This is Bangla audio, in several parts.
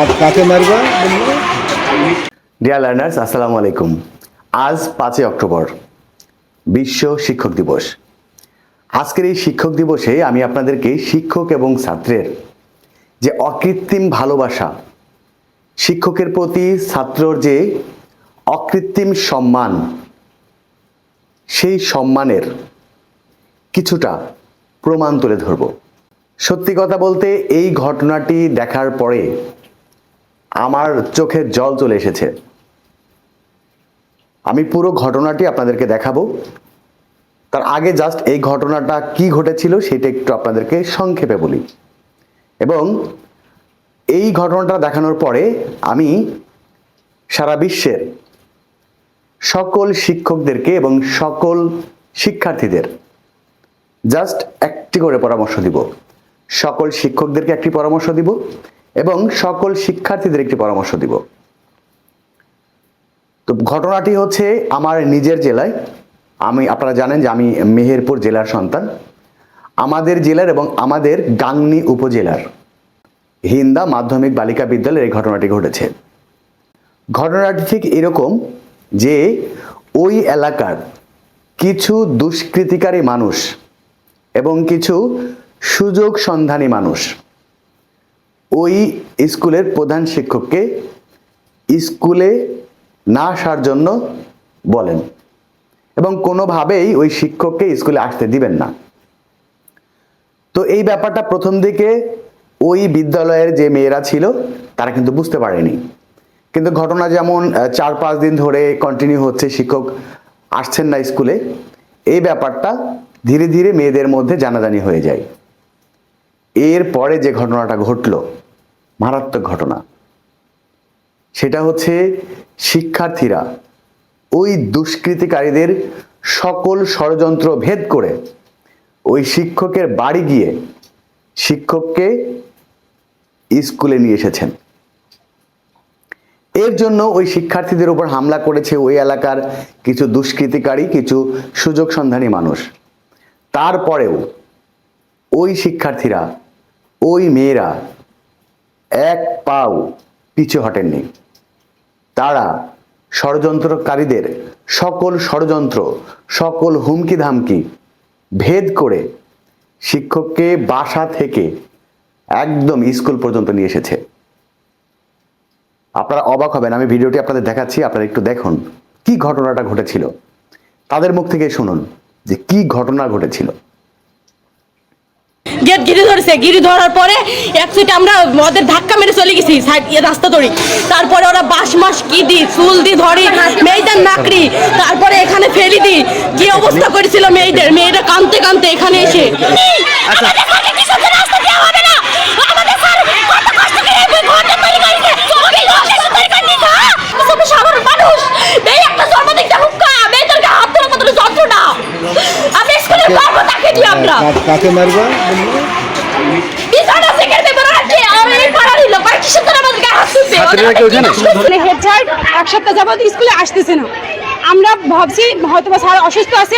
কাকে মারবা ডিয়ার লার্নার্স আসসালামু আলাইকুম। আজ পাঁচই অক্টোবর, বিশ্ব শিক্ষক দিবস। আজকের এই শিক্ষক দিবসে আমি আপনাদেরকে শিক্ষক এবং ছাত্রের যে অকৃত্রিম ভালোবাসা, শিক্ষকের প্রতি ছাত্রর যে অকৃত্রিম সম্মান, সেই সম্মানের কিছুটা প্রমাণ তুলে ধরব। সত্যি কথা বলতে, এই ঘটনাটি দেখার পরে আমার চোখে জল চলে এসেছে। আমি পুরো ঘটনাটি আপনাদেরকে দেখাবো। তার আগে জাস্ট এই ঘটনাটা কি ঘটেছিল সেটা একটু আপনাদেরকে সংক্ষেপে বলি। এবং এই ঘটনাটা দেখানোর পরে আমি সারা বিশ্বের সকল শিক্ষকদেরকে এবং সকল শিক্ষার্থীদের জাস্ট একটি করে পরামর্শ দিব। সকল শিক্ষকদেরকে একটি পরামর্শ দিব। এবং সকল শিক্ষার্থীদের একটি পরামর্শ দিব। তো ঘটনাটি হচ্ছে আমার নিজের জেলায়। আমি, আপনারা জানেন যে আমি মেহেরপুর জেলার সন্তান। আমাদের জেলার এবং আমাদের গাংনী উপজেলার হিন্দা মাধ্যমিক বালিকা বিদ্যালয়ের এই ঘটনাটি ঘটেছে। ঘটনাটি ঠিক এরকম যে ওই এলাকার কিছু দুষ্কৃতিকারী মানুষ এবং কিছু সুযোগ সন্ধানী মানুষ ওই স্কুলের প্রধান শিক্ষককে স্কুলে না আসার জন্য বলেন এবং কোনোভাবেই ওই শিক্ষককে স্কুলে আসতে দিবেন না। তো এই ব্যাপারটা প্রথম দিকে ওই বিদ্যালয়ের যে মেয়েরা ছিল, তারা কিন্তু বুঝতে পারেনি। কিন্তু ঘটনা যেমন চার পাঁচ দিন ধরে কন্টিনিউ হচ্ছে, শিক্ষক আসছেন না স্কুলে, এই ব্যাপারটা ধীরে ধীরে মেয়েদের মধ্যে জানাজানি হয়ে যায়। এর পরে যে ঘটনাটা ঘটল মারাত্মক ঘটনা। সেটা হচ্ছে শিক্ষার্থীরা ওই দুষ্কৃতিকারীদের সকল ষড়যন্ত্র ভেদ করে ওই শিক্ষকের বাড়ি গিয়ে শিক্ষককে স্কুলে নিয়ে এসেছেন। এর জন্য ওই শিক্ষার্থীদের উপর হামলা করেছে ওই এলাকার কিছু দুষ্কৃতিকারী, কিছু সুযোগ সন্ধানী মানুষ। তারপরেও ওই শিক্ষার্থীরা, ওই মেয়েরা এক পাও পিছু হটেননি। তারা ষড়যন্ত্রকারীদের সকল ষড়যন্ত্র, সকল হুমকি ধামকি ভেদ করে শিক্ষককে বাসা থেকে একদম স্কুল পর্যন্ত নিয়ে এসেছে। আপনারা অবাক হবেন, আমি ভিডিওটি আপনাদের দেখাচ্ছি, আপনারা একটু দেখুন কি ঘটনাটা ঘটেছিল। তাদের মুখ থেকে শুনুন যে কি ঘটনা ঘটেছিল। গেট গিরি ধরেছে। গিরি ধরার পরে এক সিটে আমরা ওদের ধাক্কা মেরে চলে গেছি সাইড ইয়ে রাস্তা ধরে। তারপরে ওরা বাঁশ মাস কি দি চুল দি ধরি মেয়েদের নাকড়ি তারপরে এখানে ফেলি দি কি অবস্থা করেছিল মেয়েদের? মেয়েরা কাঁদতে কানতে এখানে এসে। সাধারণ মানুষ এই একটা জন্মদিনটা হুক্কা মেয়েদেরকে হাত ধরে কত যন্ত্রণা আমি স্কুলে পারব তাকে দিয়ে আমরা কাকে মারবা বিছানা থেকে দেবো রাখি আর এই পাড়ারই লোক আর কিসের জন্য আমাদেরকে হাত তুলবে ছাত্রীরা কি ওখানে? মানে হেড স্যার এক সপ্তাহ যাবত স্কুলে আসতেছে না। আমরা ভাবছি হয়তো বা স্যার অসুস্থ আছে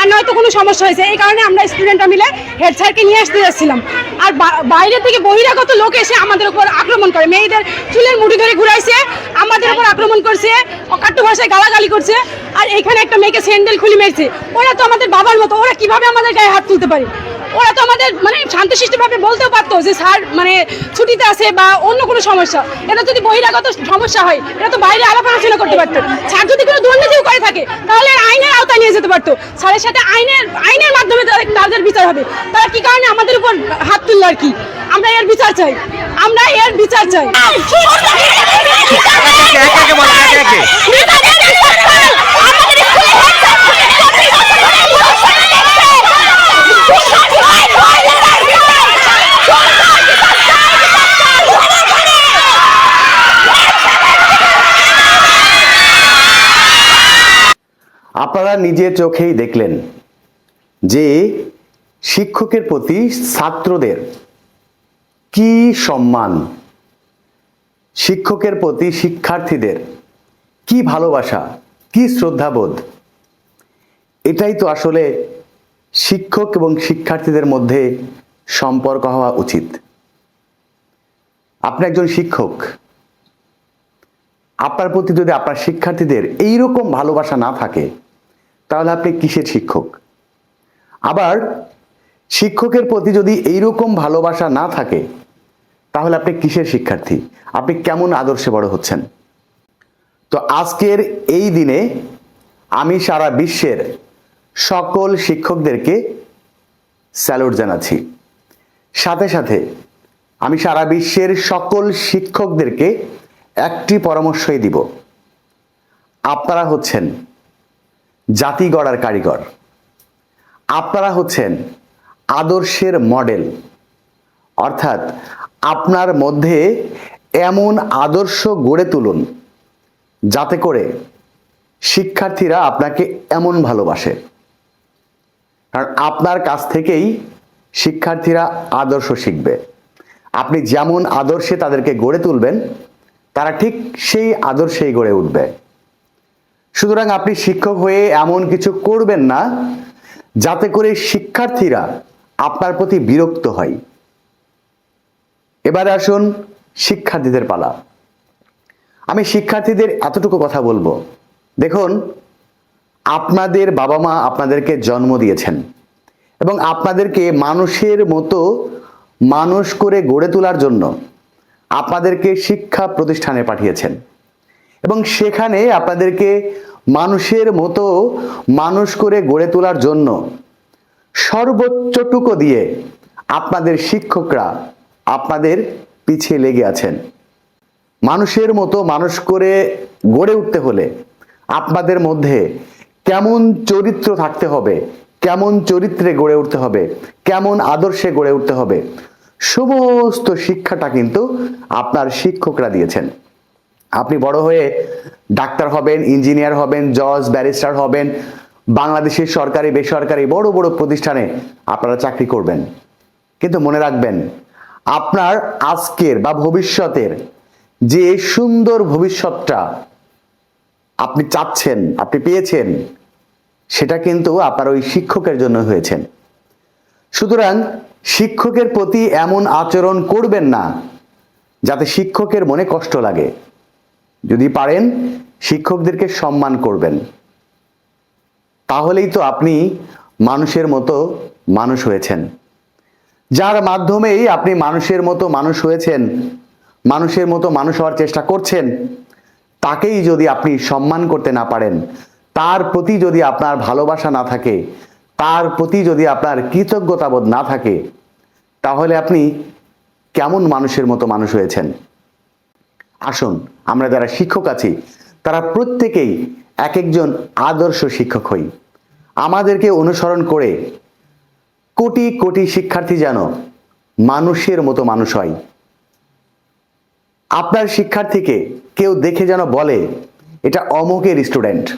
আর নয়তো কোনো সমস্যা হয়েছে। এই কারণে আমরা স্টুডেন্টরা মিলে হেড স্যারকে নিয়ে আসতে যাচ্ছিলাম। আর বা- বাইরে থেকে বহিরাগত লোক এসে আমাদের উপর আক্রমণ করে। মেয়েদের চুলের মুঠি ধরে ঘুরাইছে আমাদের উপর আক্রমণ করছে অকাট্য ভাষায় গালাগালি করছে। আর এখানে একটা মেয়েকে স্যান্ডেল খুলে মেরেছে। ওরা তো আমাদের বাবার মতো ওরা কীভাবে আমাদের গায়ে হাত তুলতে পারে? ওরা তো আমাদের মানে শান্তশিষ্টভাবে বলতেও পারতো যে স্যার মানে ছুটিতে আছে বা অন্য কোনো সমস্যা। এটা যদি বহিরাগত সমস্যা হয় এটা তো বাইরে আলাপ আলোচনা করতে পারতো। স্যার যদি কোনো দুর্নীতিও করে থাকে তাহলে আইনের আওতায় নিয়ে যেতে পারতো। স্যারের সাথে আইনের আইনের মাধ্যমে তাদের- তাদের বিচার হবে। তারা কি কারণে আমাদের উপর হাত তুললো আর কি? আমরা এর বিচার চাই। আমরা এর বিচার চাই। আপনারা নিজের চোখেই দেখলেন যে শিক্ষকের প্রতি ছাত্রদের কি সম্মান, শিক্ষকের প্রতি শিক্ষার্থীদের কি ভালোবাসা, কি শ্রদ্ধাবোধ, এটাই তো আসলে শিক্ষক এবং শিক্ষার্থীদের মধ্যে সম্পর্ক হওয়া উচিত। আপনি একজন শিক্ষক, আপনার প্রতি যদি আপনার শিক্ষার্থীদের এইরকম ভালোবাসা না থাকে তাহলে আপনি কিসের শিক্ষক? আবার, শিক্ষকের প্রতি যদি এইরকম ভালোবাসা না থাকে, তাহলে আপনি কিসের শিক্ষার্থী? আপনি কেমন আদর্শে বড় হচ্ছেন? তো আজকের এই দিনে আমি সারা বিশ্বের সকল শিক্ষকদেরকে স্যালুট জানাচ্ছি। সাথে সাথে আমি সারা বিশ্বের সকল শিক্ষকদেরকে একটি পরামর্শই দিব। আপনারা হচ্ছেন জাতি গড়ার কারিগর। আপনারা হচ্ছেন আদর্শের মডেল। অর্থাৎ আপনার মধ্যে এমন আদর্শ গড়ে তুলুন, যাতে করে শিক্ষার্থীরা আপনাকে এমন ভালোবাসে। কারণ আপনার কাছ থেকেই শিক্ষার্থীরা আদর্শ শিখবে। আপনি যেমন আদর্শে তাদেরকে গড়ে তুলবেন, তারা ঠিক সেই আদর্শেই গড়ে উঠবে। সুতরাং আপনি শিক্ষক হয়ে এমন কিছু করবেন না, যাতে করে শিক্ষার্থীরা আপনার প্রতি বিরক্ত হয়। এবারে আসুন শিক্ষার্থীদের পালা। আমি শিক্ষার্থীদের এতটুকু কথা বলব। দেখুন, আপনাদের বাবা মা আপনাদেরকে জন্ম দিয়েছেন এবং আপনাদেরকে মানুষের মতো মানুষ করে গড়ে তোলার জন্য আপনাদেরকে শিক্ষা প্রতিষ্ঠানে পাঠিয়েছেন। এবং সেখানে আপনাদেরকে মানুষের মতো মানুষ করে গড়ে তোলার জন্য সর্বোচ্চটুকু দিয়ে আপনাদের শিক্ষকরা আপনাদের পিছিয়ে লেগে আছেন। মানুষের মতো মানুষ করে গড়ে উঠতে হলে আপনাদের মধ্যে কেমন চরিত্র থাকতে হবে, কেমন চরিত্রে গড়ে উঠতে হবে, কেমন আদর্শে গড়ে উঠতে হবে, সমস্ত শিক্ষাটা কিন্তু আপনার শিক্ষকরা দিয়েছেন। আপনি বড় হয়ে ডাক্তার হবেন, ইঞ্জিনিয়ার হবেন, জজ, ব্যারিস্টার হবেন, বাংলাদেশের সরকারি, বেসরকারি বড় বড় প্রতিষ্ঠানে আপনারা চাকরি করবেন। কিন্তু মনে রাখবেন, আপনার আজকের বা ভবিষ্যতের যে সুন্দর ভবিষ্যৎটা আপনি চাচ্ছেন, আপনি পেয়েছেন, সেটা কিন্তু আপনার ওই শিক্ষকের জন্য হয়েছেন সুতরাং শিক্ষকের প্রতি এমন আচরণ করবেন না, যাতে শিক্ষকের মনে কষ্ট লাগে। যদি পারেন, শিক্ষকদেরকে সম্মান করবেন। তাহলেই তো আপনি মানুষের মতো মানুষ হয়েছেন। যার মাধ্যমেই আপনি মানুষের মতো মানুষ হয়েছেন, মানুষের মতো মানুষ হওয়ার চেষ্টা করছেন, তাকেই যদি আপনি সম্মান করতে না পারেন, তার প্রতি যদি আপনার ভালোবাসা না থাকে, তার প্রতি যদি আপনার কৃতজ্ঞতাবোধ না থাকে, তাহলে আপনি কেমন মানুষের মতো মানুষ হয়েছেন? আসুন আমরা যারা শিক্ষক আছি, তারা প্রত্যেকেই এক একজন আদর্শ শিক্ষক হই। আমাদেরকে অনুসরণ করে কোটি কোটি শিক্ষার্থী যেন মানুষের মতো মানুষ হয়। আপনার শিক্ষার্থীকে কেউ দেখে যেন বলে, এটা অমুকের স্টুডেন্ট।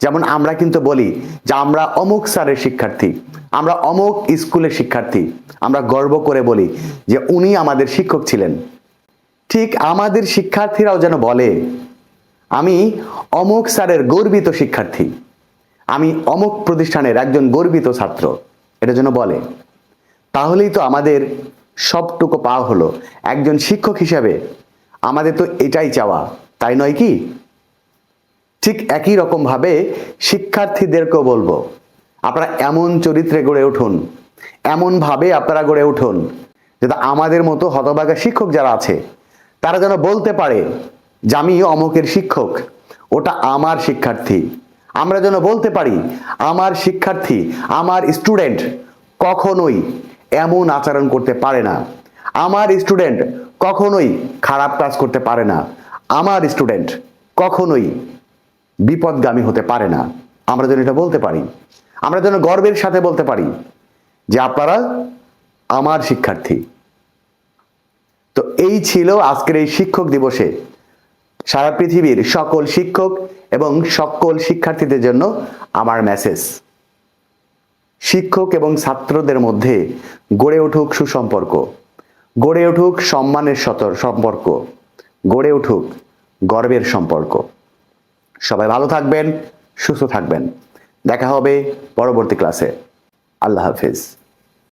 যেমন আমরা কিন্তু বলি যে, আমরা অমুক স্যারের শিক্ষার্থী, আমরা অমুক স্কুলের শিক্ষার্থী। আমরা গর্ব করে বলি যে, উনি আমাদের শিক্ষক ছিলেন। ঠিক আমাদের শিক্ষার্থীরাও যেন বলে, আমি অমুক স্যারের গর্বিত শিক্ষার্থী। আমি অমুক প্রতিষ্ঠানের একজন গর্বিত ছাত্র। এটা যেন বলে। তাহলেই তো আমাদের সবটুকু পাওয়া হলো। একজন শিক্ষক হিসাবে আমাদের তো এটাই চাওয়া, তাই নয় কি? ঠিক একই রকমভাবে শিক্ষার্থীদেরকেও বলব, আপনারা এমন চরিত্রে গড়ে উঠুন, এমনভাবে আপনারা গড়ে উঠুন, যেটা আমাদের মতো হতভাগা শিক্ষক যারা আছে তারা যেন বলতে পারে যে আমি অমুকের শিক্ষক, ওটা আমার শিক্ষার্থী। আমরা যেন বলতে পারি, আমার শিক্ষার্থী, আমার স্টুডেন্ট কখনোই এমন আচরণ করতে পারে না। আমার স্টুডেন্ট কখনোই খারাপ কাজ করতে পারে না। আমার স্টুডেন্ট কখনোই বিপদগামী হতে পারে না। আমরা যেন এটা বলতে পারি। আমরা যেন গর্বের সাথে বলতে পারি যে আপনারা আমার শিক্ষার্থী। তো এই ছিল আজকের এই শিক্ষক দিবসে। সারা পৃথিবীর সকল শিক্ষক এবং সকল শিক্ষার্থীদের জন্য আমার মেসেজ শিক্ষক এবং ছাত্রদের মধ্যে গড়ে উঠুক সুসম্পর্ক। গড়ে উঠুক সম্মানের সতর সম্পর্ক। গড়ে উঠুক গর্বের সম্পর্ক। সবাই ভালো থাকবেন, সুস্থ থাকবেন। দেখা হবে পরবর্তী ক্লাসে আল্লাহ হাফিজ।